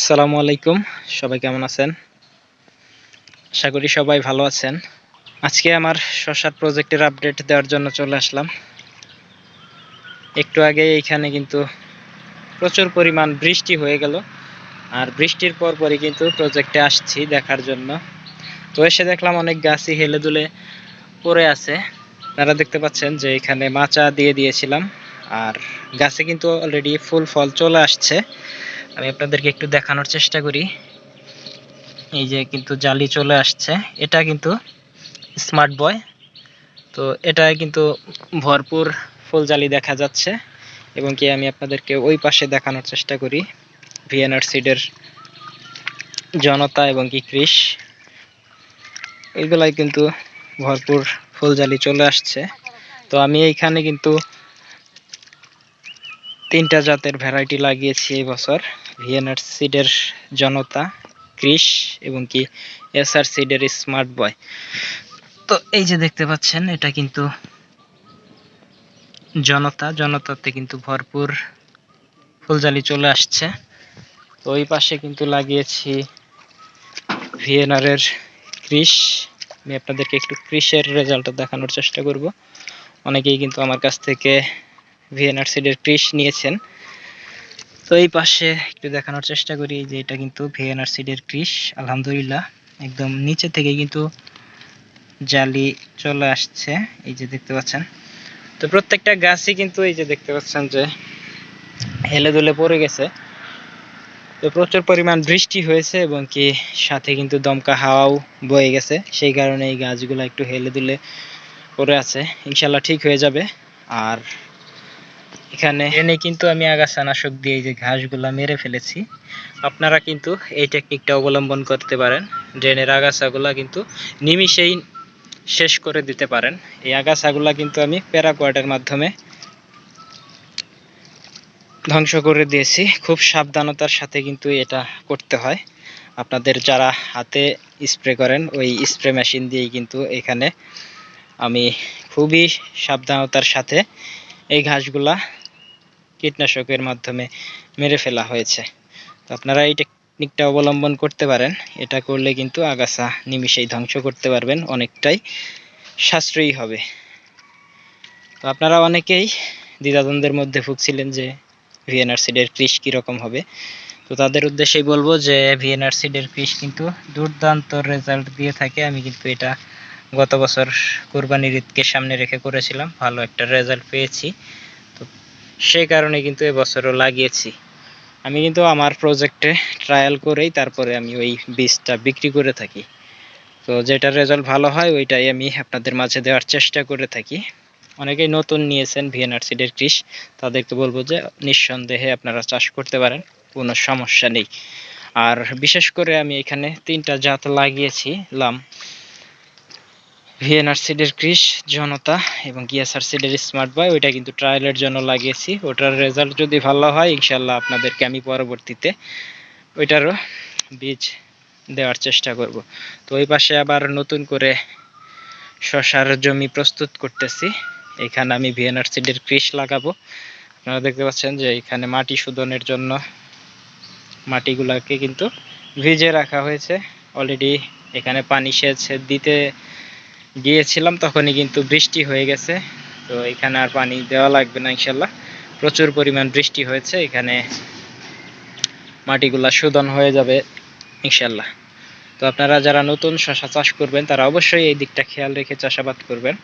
আসসালামু আলাইকুম। সবাই কেমন আছেন? আশা করি সবাই ভালো আছেন। আজকে আমার শশার প্রজেক্টের আপডেট দেওয়ার জন্য চলে আসলাম। একটু আগে এইখানে কিন্তু প্রচুর পরিমাণ বৃষ্টি হয়ে গেল। আর বৃষ্টির পর পরই কিন্তু প্রজেক্টে আসছি দেখার জন্য। তো এসে দেখলাম অনেক গাছই হেলে দুলে পড়ে আছে। আপনারা দেখতে পাচ্ছেন যে এখানে মাচা দিয়ে দিয়েছিলাম। আর গাছে কিন্তু অলরেডি ফুল ফল চলে আসছে। আমি আপনাদেরকে একটু দেখানোর চেষ্টা করি। এই যে কিন্তু জালি চলে আসছে। এটা কিন্তু স্মার্ট বয়। তো এটা কিন্তু ভরপুর ফুল জালি দেখা যাচ্ছে এবং কি আমি আপনাদেরকে ওই পাশে দেখানোর চেষ্টা করি। ভিএনআর সিডের জনতা এবং কি কৃষ। এগুলাই কিন্তু ভরপুর ফুল জালি চলে আসছে। তো আমি এইখানে কিন্তু তিনটা জাতের ভ্যারাইটি লাগিয়েছি এই বছর। ভিএনআর সিডের জনতা ক্রিস এবং কি এসআর সিডের স্মার্ট বয় তো এই যে দেখতে পাচ্ছেন, এটা কিন্তু জনতা, জনতাতে কিন্তু ভরপুর ফুলজালি চলে আসছে। তো ওই পাশে কিন্তু লাগিয়েছি ভিএনআর এর ক্রিস আমি আপনাদেরকে একটু ক্রিসের রেজাল্টটা দেখানোর চেষ্টা করব। অনেকেই কিন্তু আমার কাছ থেকে ভিএনআর সিডের ক্রিস নিয়েছেন। তো এই পাশে একটু দেখানোর চেষ্টা করি যে এটা কিন্তু ভিএনআর সিডের ক্রিস আলহামদুলিল্লাহ। একদম নিচে থেকে কিন্তু জালি চলে আসছে, এই যে দেখতে পাচ্ছেন। তো প্রত্যেকটা গাছই কিন্তু এই যে দেখতে পাচ্ছেন যে হেলে দুলে পড়ে গেছে। তো প্রচুর পরিমাণ বৃষ্টি হয়েছে এবং কি সাথে কিন্তু দমকা হাওয়াও বয়ে গেছে। সেই কারণে এই গাছগুলো একটু হেলে দুলে পড়ে আছে। ইনশাল্লাহ ঠিক হয়ে যাবে। আর এখানে এনে কিন্তু আমি আগাছানাশক দিয়ে এই যে ঘাসগুলা মেরে ফেলেছি। আপনারা কিন্তু এই টেকনিকটা অবলম্বন করতে পারেন। ড্রেনের আগাছাগুলা কিন্তু নিমিষেই শেষ করে দিতে পারেন। এই আগাছাগুলা কিন্তু আমি প্যারাকোয়াটের মাধ্যমে ধ্বংস করে দিয়েছি। খুব সাবধানতার সাথে কিন্তু এটা করতে হয়। আপনাদের যারা হাতে স্প্রে করেন, ওই স্প্রে মেশিন দিয়েই কিন্তু এখানে আমি খুবই সাবধানতার সাথে এই ঘাসগুলা কীটনাশকের মাধ্যমে মেরে ফেলা হয়েছে। তো আপনারা এই টেকনিকটা অবলম্বন করতে পারেন। এটা করলে কিন্তু আগাছা নিমিষেই ধ্বংস করতে পারবেন, অনেকটাই সাশ্রয়ী হবে। তো আপনারা অনেকেই দ্বিধাদ্বন্দ্বের মধ্যে ভুগছিলেন যে ভিএনআর সিডের কৃষ কীরকম হবে। তো তাদের উদ্দেশ্যেই বলব যে ভিএনআর সিডের কৃষ কিন্তু দুর্দান্ত রেজাল্ট দিয়ে থাকে। আমি কিন্তু এটা গত বছর কোরবানির ঈদকে সামনে রেখে করেছিলাম। ভালো একটা রেজাল্ট পেয়েছি। সেই কারণে কিন্তু এবছরও লাগিয়েছি। আমি কিন্তু আমার প্রজেক্টে ট্রায়াল করেই তারপরে আমি ওই বীজটা বিক্রি করে থাকি। তো যেটা রেজাল্ট ভালো হয়, ওইটাই আমি আপনাদের মাঝে দেওয়ার চেষ্টা করে থাকি। অনেকেই নতুন নিয়েছেন ভিএনআর সিডের কৃষ তাদেরকে বলব যে নিঃসন্দেহে আপনারা চাষ করতে পারেন, কোনো সমস্যা নেই। আর বিশেষ করে আমি এখানে তিনটা জাত লাগিয়েছি লাম ভিএনআর সিডের ক্রিস জনতা এবং গিয়াসার সিডের স্মার্ট বয় ওইটা কিন্তু ট্রায়ালের জন্য লাগিয়েছি। ওটার রেজাল্ট যদি ভালো হয় ইনশাল্লাহ আপনাদেরকে আমি পরবর্তীতে ওইটারও বীজ দেওয়ার চেষ্টা করব। তো ওই পাশে আবার নতুন করে শশার জমি প্রস্তুত করতেছি। এখানে আমি ভিএনআর সিডের ক্রিস লাগাবো। আপনারা দেখতে পাচ্ছেন যে এখানে মাটি শোধনের জন্য মাটিগুলাকে কিন্তু ভিজে রাখা হয়েছে। অলরেডি এখানে পানি সেচ দিতে গিয়েছিলাম, তখনই কিন্তু বৃষ্টি হয়ে গেছে। তো এখানে আর পানি দেওয়া লাগবে না ইনশাল্লাহ। প্রচুর পরিমাণ বৃষ্টি হয়েছে, এখানে মাটিগুলা শোধন হয়ে যাবে ইনশাল্লাহ। তো আপনারা যারা নতুন শশা চাষ করবেন, তারা অবশ্যই এই দিকটা খেয়াল রেখে চাষাবাদ করবেন।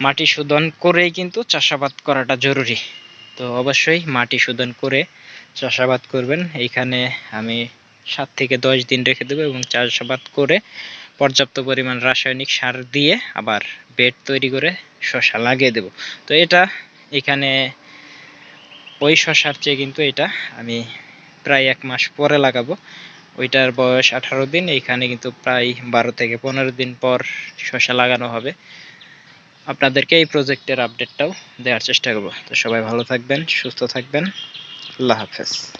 মাটি শোধন করেই কিন্তু চাষাবাদ করাটা জরুরি। তো অবশ্যই মাটি শোধন করে চাষাবাদ করবেন। এইখানে আমি সাত থেকে দশ দিন রেখে দেবো এবং চাষাবাদ করে পর্যাপ্ত পরিমাণ রাসায়নিক সার দিয়ে আবার বেড তৈরি করে শশা লাগিয়ে দেব। তো এটা এখানে ওই শশার চেয়ে কিন্তু এটা আমি প্রায় এক মাস পরে লাগাবো। ওইটার বয়স আঠারো দিন, এইখানে কিন্তু প্রায় বারো থেকে পনেরো দিন পর শশা লাগানো হবে। আপনাদেরকে এই প্রজেক্টের আপডেটটাও দেওয়ার চেষ্টা করব। তো সবাই ভালো থাকবেন, সুস্থ থাকবেন। আল্লাহ হাফেজ।